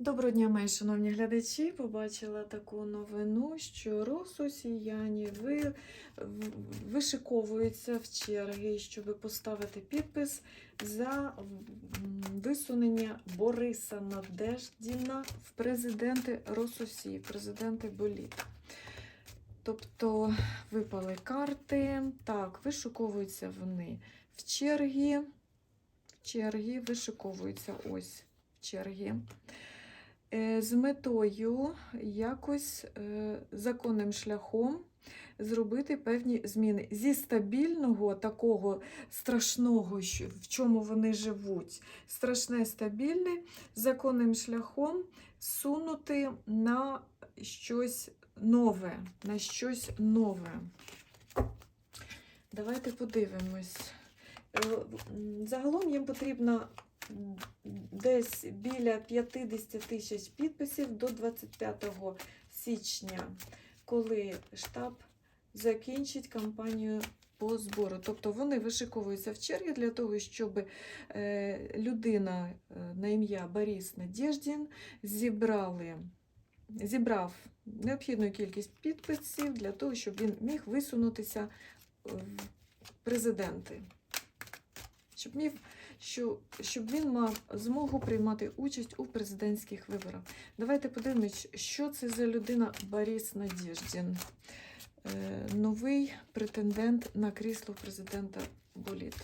Доброго дня, мої шановні глядачі. Побачила таку новину, що росіяни ви, вишиковуються в черги, щоб поставити підпис за висунення Бориса Надеждіна в президенти Рососії, президенти Боліт. Тобто випали карти. Так, вишиковуються вони в черги. В черги вишиковуються ось в черги. Е, з метою якось е, законним шляхом зробити певні зміни зі стабільного такого страшного, в чому вони живуть, страшне стабільне, законним шляхом сунути на щось нове, на щось нове. Давайте подивимось. Е, Загалом їм потрібно м, десь біля 50 тисяч підписів до 25 січня, коли штаб закінчить кампанію по збору. Тобто вони вишиковуються в черги для того, щоб е, людина е, на ім'я Борис Надєждін зібрали, зібрав необхідну кількість підписів для того, щоб він міг висунутися в президенти. Щоб міг що, щоб він мав змогу приймати участь у президентських виборах. Давайте подивимось, що це за людина Борис Надєждін. Е, новий претендент на крісло президента Боліт.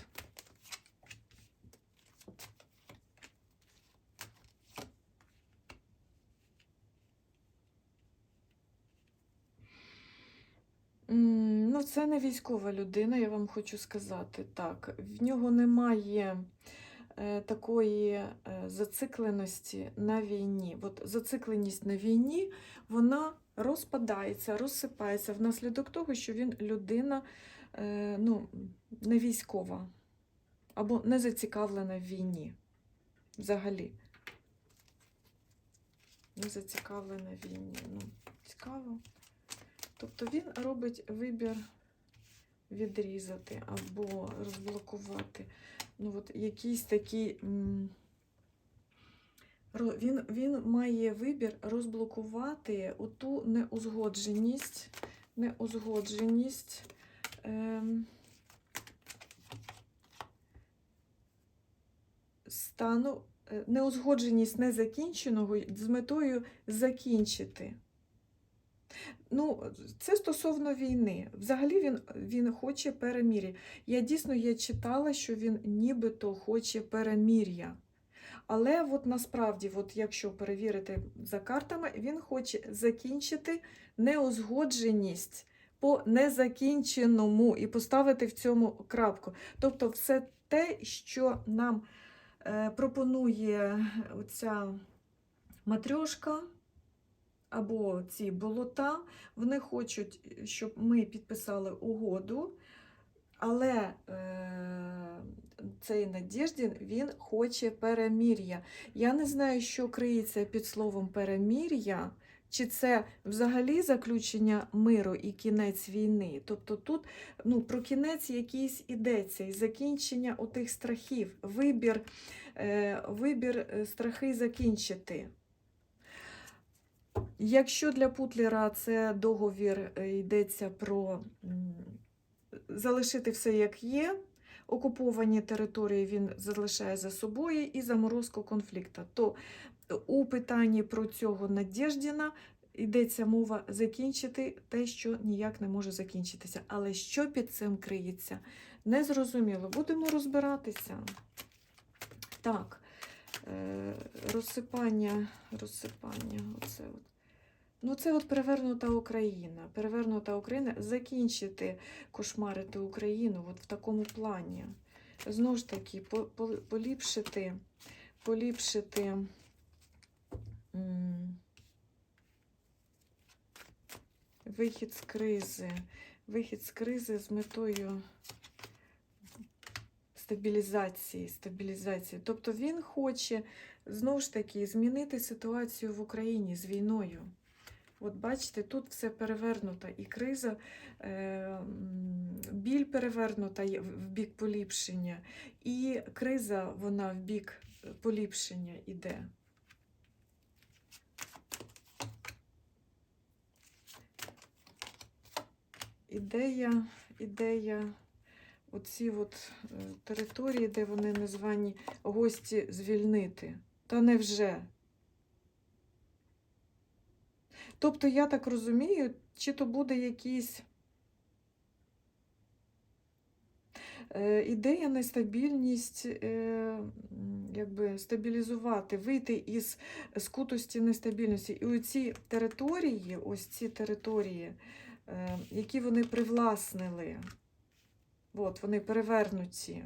Ну, це не військова людина, я вам хочу сказати так. В нього немає е, такої е, зацикленості на війні. От зацикленість на війні вона розпадається, розсипається внаслідок того, що він людина е, ну, не військова або не зацікавлена в війні взагалі. Не зацікавлена в війні. Ну, цікаво. Тобто він робить вибір відрізати або розблокувати. Ну, от якийсь такий. Він, він має вибір розблокувати оту неузгодженість, неузгодженість ем, стану, е, неузгодженість незакінченого з метою закінчити. Ну, це стосовно війни. Взагалі він, він хоче перемір'я. Я дійсно я читала, що він нібито хоче перемір'я. Але от насправді, от якщо перевірити за картами, він хоче закінчити неузгодженість по незакінченому і поставити в цьому крапку. Тобто, все те, що нам е, пропонує оця матрьошка, або ці болота, вони хочуть, щоб ми підписали угоду, але е, цей Надєждін, він хоче перемір'я. Я не знаю, що криється під словом перемір'я, чи це взагалі заключення миру і кінець війни. Тобто тут ну, про кінець якийсь ідеться, і закінчення отих страхів, вибір, е, вибір е, страхи закінчити. Якщо для Путлера це договір е, йдеться про залишити все як є, окуповані території він залишає за собою і заморозку конфлікту, то у питанні про цього Надєждіна йдеться мова закінчити те, що ніяк не може закінчитися. Але що під цим криється? Незрозуміло. Будемо розбиратися. Так, е, розсипання, розсипання, оце от. Ну, це от перевернута Україна. Перевернута Україна закінчити кошмарити Україну от в такому плані. Знову ж таки, по- по- поліпшити, поліпшити вихід з кризи. Вихід з кризи з метою стабілізації, стабілізації. Тобто він хоче знову ж таки змінити ситуацію в Україні з війною. От бачите, тут все перевернуто, і криза, е, біль перевернута в бік поліпшення, і криза вона в бік е, поліпшення іде. Ідея, ідея оці от е, території, де вони названі гості звільнити. Та невже Тобто, я так розумію, чи то буде якийсь е, ідея нестабільність, е, якби стабілізувати, вийти із скутості нестабільності. І оці території, ось ці території, е, які вони привласнили, от, вони перевернуті,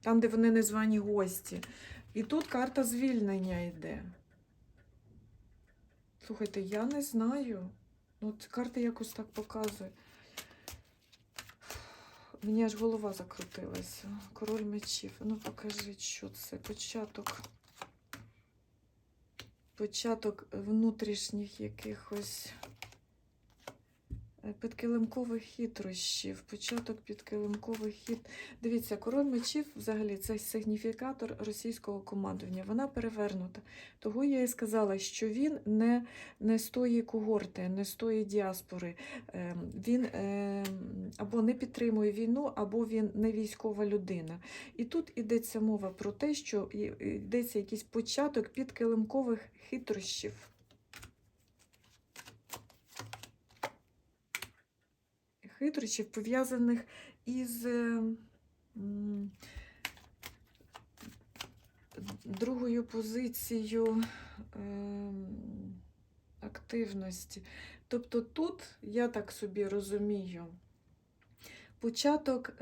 там, де вони незвані гості. І тут карта звільнення йде. Слухайте, я не знаю. Ну, от карта якось так показує. Мені аж голова закрутилася. Король мечів. Ну покажіть, що це. Початок. Початок внутрішніх якихось підкилимкових хитрощів. Початок підкилимкових хит. Дивіться, король мечів взагалі це сигніфікатор російського командування. Вона перевернута. Того я і сказала, що він не, не з тої когорти, не з тої діаспори. Е, Він е, або не підтримує війну, або він не військова людина. І тут йдеться мова про те, що йдеться якийсь початок підкилимкових хитрощів. Хитрощів, пов'язаних із е, другою позицією ем, активності. Тобто тут, я так собі розумію, початок,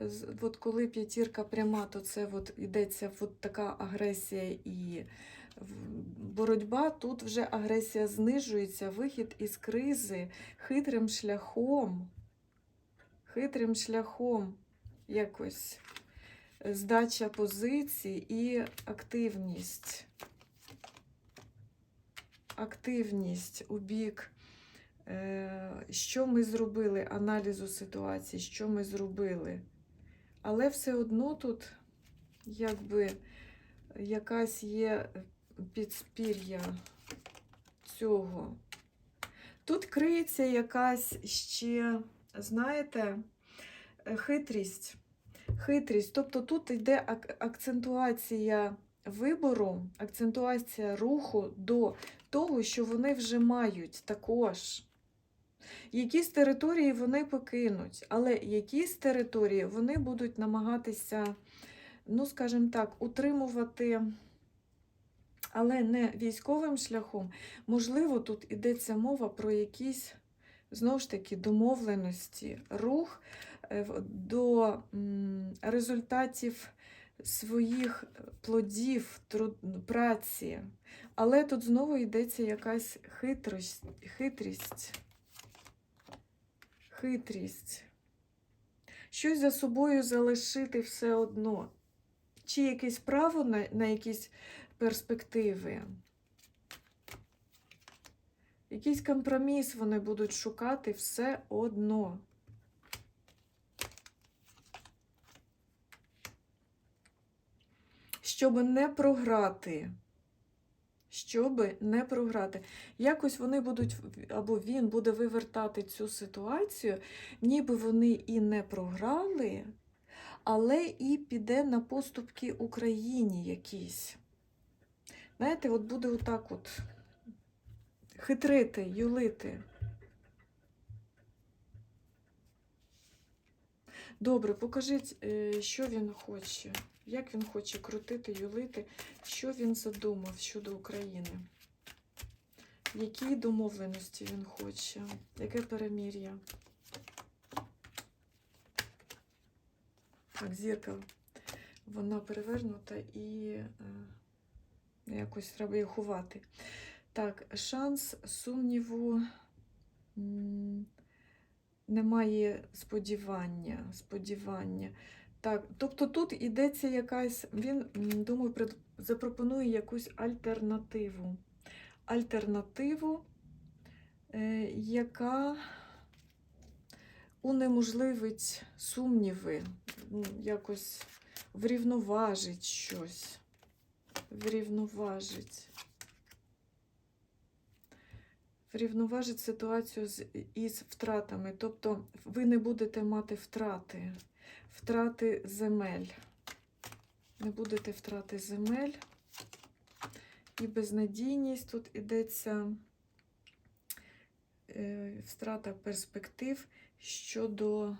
от коли п'ятірка пряма, то це от йдеться от така агресія і боротьба. Тут вже агресія знижується, вихід із кризи хитрим шляхом, хитрим шляхом якось здача позицій і активність. Активність у бік, е, що ми зробили, аналізу ситуації, що ми зробили. Але все одно тут якби якась є підспір'я цього. Тут криється якась ще, знаєте, е, хитрість. Хитрість. Тобто тут йде акцентуація вибору, акцентуація руху до того, що вони вже мають також. Якісь території вони покинуть, але якісь території вони будуть намагатися, ну, скажімо так, утримувати, але не військовим шляхом. Можливо, тут йдеться мова про якісь, знову ж таки, домовленості, рух е, до результатів своїх плодів, труд- праці. Але тут знову йдеться якась хитрость, хитрість. Хитрість. Щось за собою залишити все одно. Чи якесь право на, на якісь перспективи. Якийсь компроміс вони будуть шукати все одно. Щоб не програти. Щоб не програти. Якось вони будуть, або він буде вивертати цю ситуацію, ніби вони і не програли, але і піде на поступки Україні якісь. Знаєте, от буде отак от хитрити, юлити. Добре, покажіть, е, що він хоче, як він хоче крутити, юлити, що він задумав щодо України. Які домовленості він хоче, яке перемір'я? Так, зірка, вона перевернута і е, якось треба її ховати. Так, шанс сумніву. Немає сподівання. сподівання. Так, тобто тут йдеться якась, він, думаю, запропонує якусь альтернативу. Альтернативу, е, яка унеможливить сумніви, ну, якось врівноважить щось. Врівноважить. Врівноважить ситуацію з, із втратами. Тобто ви не будете мати втрати, втрати земель. Не будете втрати земель. І безнадійність тут йдеться е, втрата перспектив щодо.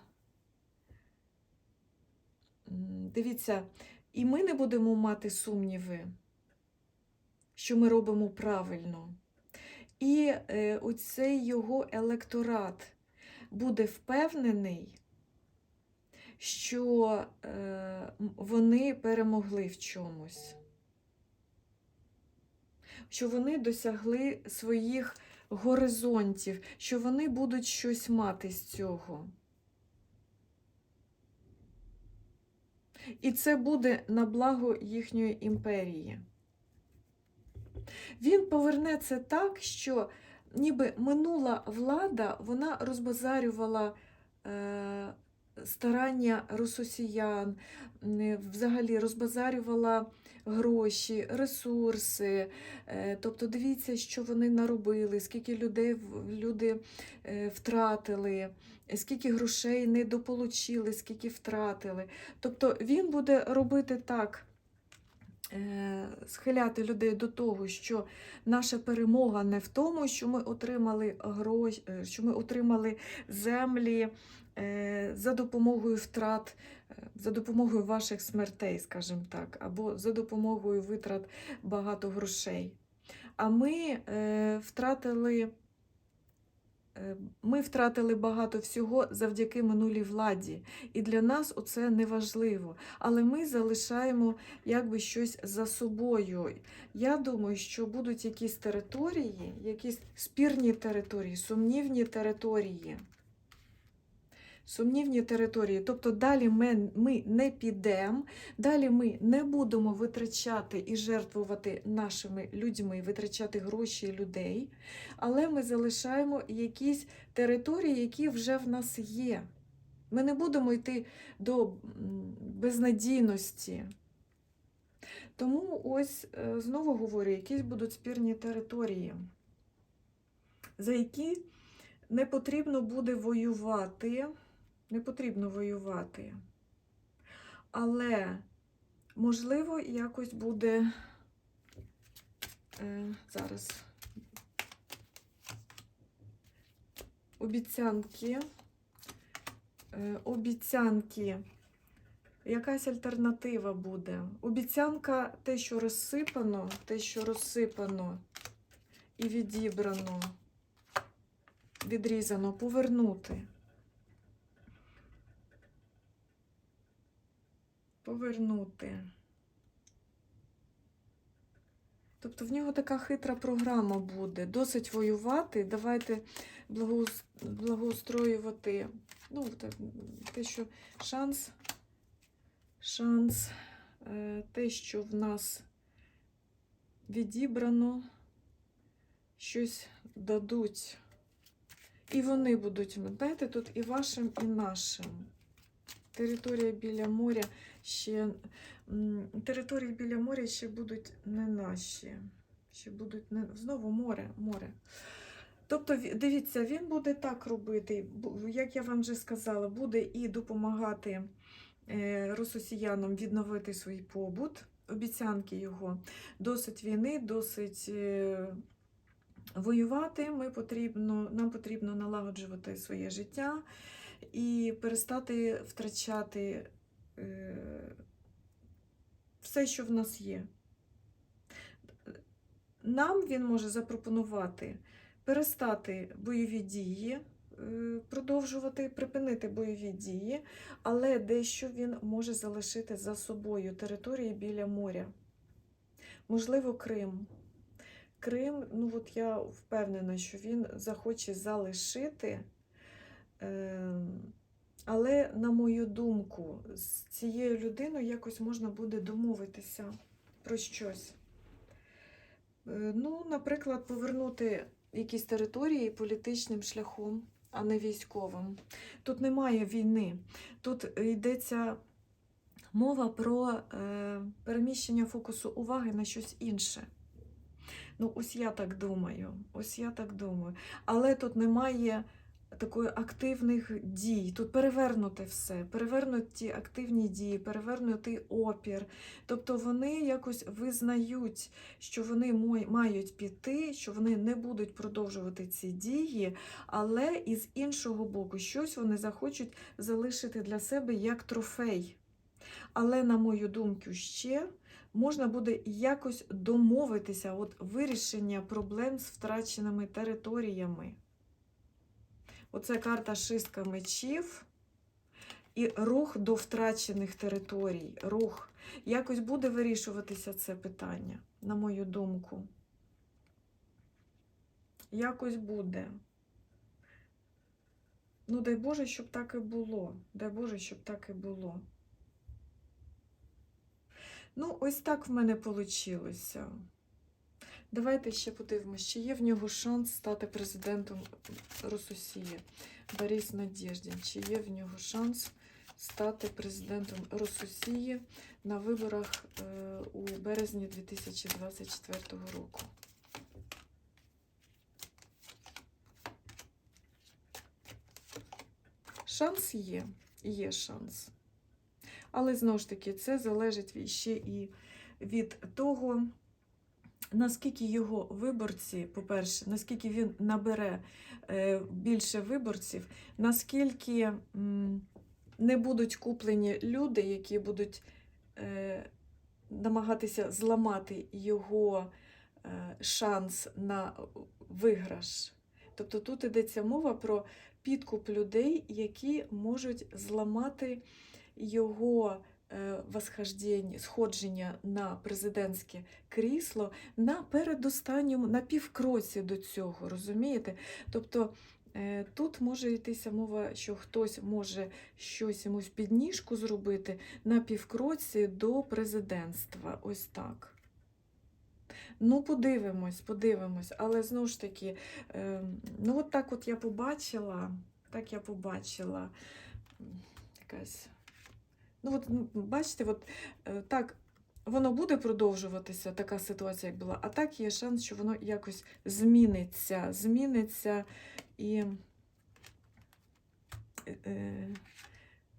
Дивіться, і ми не будемо мати сумніви, що ми робимо правильно. І е, оцей його електорат буде впевнений, що е, вони перемогли в чомусь, що вони досягли своїх горизонтів, що вони будуть щось мати з цього. І це буде на благо їхньої імперії. Він поверне це так, що ніби минула влада вона розбазарювала е, старання рососіян, м, взагалі розбазарювала гроші, ресурси. Е, тобто дивіться, що вони наробили, скільки людей люди е, втратили, скільки грошей недополучили, скільки втратили. Тобто він буде робити так. Е, Схиляти людей до того, що наша перемога не в тому, що ми отримали гроші, що ми отримали землі е, за допомогою втрат, е, за допомогою ваших смертей, скажімо так, або за допомогою витрат багато грошей. А ми е, втратили. Ми втратили багато всього завдяки минулій владі, і для нас це не важливо. Але ми залишаємо якби щось за собою. Я думаю, що будуть якісь території, якісь спірні території, сумнівні території. Сумнівні території. Тобто далі ми, ми не підемо, далі ми не будемо витрачати і жертвувати нашими людьми, витрачати гроші людей, але ми залишаємо якісь території, які вже в нас є. Ми не будемо йти до безнадійності. Тому ось е, знову говорю, якісь будуть спірні території, за які не потрібно буде воювати, не потрібно воювати. Але, можливо, якось буде е, зараз обіцянки, е, обіцянки якась альтернатива буде. Обіцянка те, що розсипано, те, що розсипано і відібрано, відрізано, повернути. Повернути. Тобто в нього така хитра програма буде. Досить воювати. Давайте благоустроювати. Ну, те, що шанс шанс, е, те, що в нас відібрано, щось дадуть. І вони будуть, знаєте, тут і вашим, і нашим. Територія біля моря ще території біля моря ще будуть не наші. Ще будуть не знову море, море. Тобто, дивіться, він буде так робити, як я вам вже сказала, буде і допомагати е, рососіянам відновити свій побут. Обіцянки його досить війни, досить е, воювати. Ми потрібно, нам потрібно налагоджувати своє життя і перестати втрачати е, все, що в нас є. Нам він може запропонувати перестати бойові дії, е, продовжувати, припинити бойові дії, але дещо він може залишити за собою території біля моря. Можливо, Крим. Крим, ну от я впевнена, що він захоче залишити. Е, але, на мою думку, з цією людиною якось можна буде домовитися про щось. Е, Ну, наприклад, повернути якісь території політичним шляхом, а не військовим. Тут немає війни. Тут йдеться мова про е, переміщення фокусу уваги на щось інше. Ну, ось я так думаю. Ось я так думаю. Але тут немає такої активних дій. Тут перевернуте все, перевернуті активні дії, перевернутий опір. Тобто вони якось визнають, що вони мають піти, що вони не будуть продовжувати ці дії, але із іншого боку, щось вони захочуть залишити для себе як трофей. Але, на мою думку, ще можна буде якось домовитися от вирішення проблем з втраченими територіями. Оце карта шистка мечів і рух до втрачених територій. Рух. Якось буде вирішуватися це питання, на мою думку. Якось буде. Ну, дай Боже, щоб так і було. Дай Боже, щоб так і було. Ну, ось так в мене вийшло. Давайте ще подивимося, чи є в нього шанс стати президентом Рососії. Борис Надєждін. Чи є в нього шанс стати президентом Рососії на виборах е, у березні 2024 року? Шанс є, є шанс. Але знову ж таки, це залежить ще і від того, наскільки його виборці, по-перше, наскільки він набере е, більше виборців, наскільки не будуть куплені люди, які будуть е, намагатися зламати його е, шанс на виграш. Тобто тут йдеться мова про підкуп людей, які можуть зламати його восхождення, сходження на президентське крісло на передостанньому, на півкроці до цього, розумієте? Тобто е, тут може йтися мова, що хтось може щось йомусь підніжку зробити на півкроці до президентства. Ось так. Ну, подивимось, подивимось, але знову ж таки, е, ну от так от я побачила, так я побачила якась. Ну, от, бачите, от, е, так, воно буде продовжуватися, така ситуація, як була, а так є шанс, що воно якось зміниться, зміниться і е, е,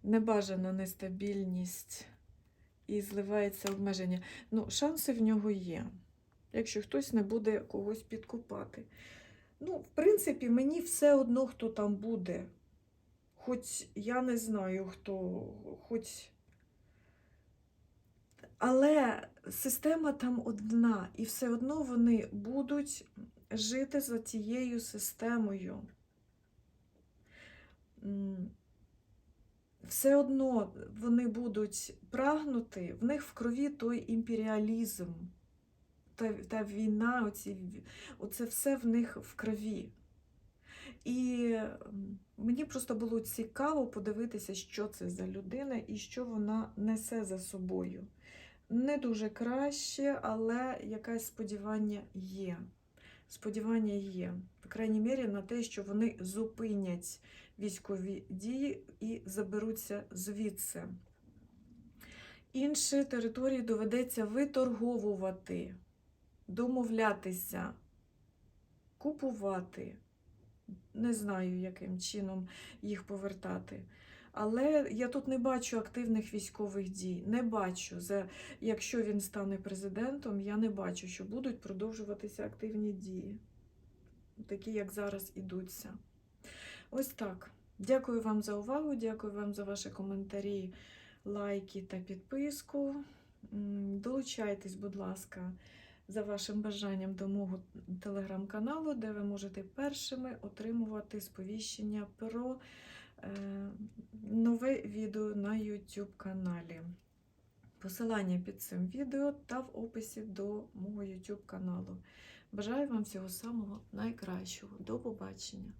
небажана нестабільність і зливається обмеження. Ну, шанси в нього є, якщо хтось не буде когось підкупати. Ну, в принципі, мені все одно, хто там буде. Хоч я не знаю, хто, хоч. Але система там одна, і все одно вони будуть жити за тією системою. Все одно вони будуть прагнути, в них в крові той імперіалізм, та, та війна, оці, оце все в них в крові. І мені просто було цікаво подивитися, що це за людина і що вона несе за собою. Не дуже краще, але якесь сподівання є. Сподівання є, по крайній мірі, на те, що вони зупинять військові дії і заберуться звідси. Інші території доведеться виторговувати, домовлятися, купувати. Не знаю, яким чином їх повертати. Але я тут не бачу активних військових дій. Не бачу. За, якщо він стане президентом, я не бачу, що будуть продовжуватися активні дії, такі, як зараз ідуться. Ось так. Дякую вам за увагу, дякую вам за ваші коментарі, лайки та підписку. Долучайтесь, будь ласка, за вашим бажанням до мого телеграм-каналу, де ви можете першими отримувати сповіщення про нове відео на YouTube каналі. Посилання під цим відео та в описі до мого YouTube каналу. Бажаю вам всього самого найкращого. До побачення!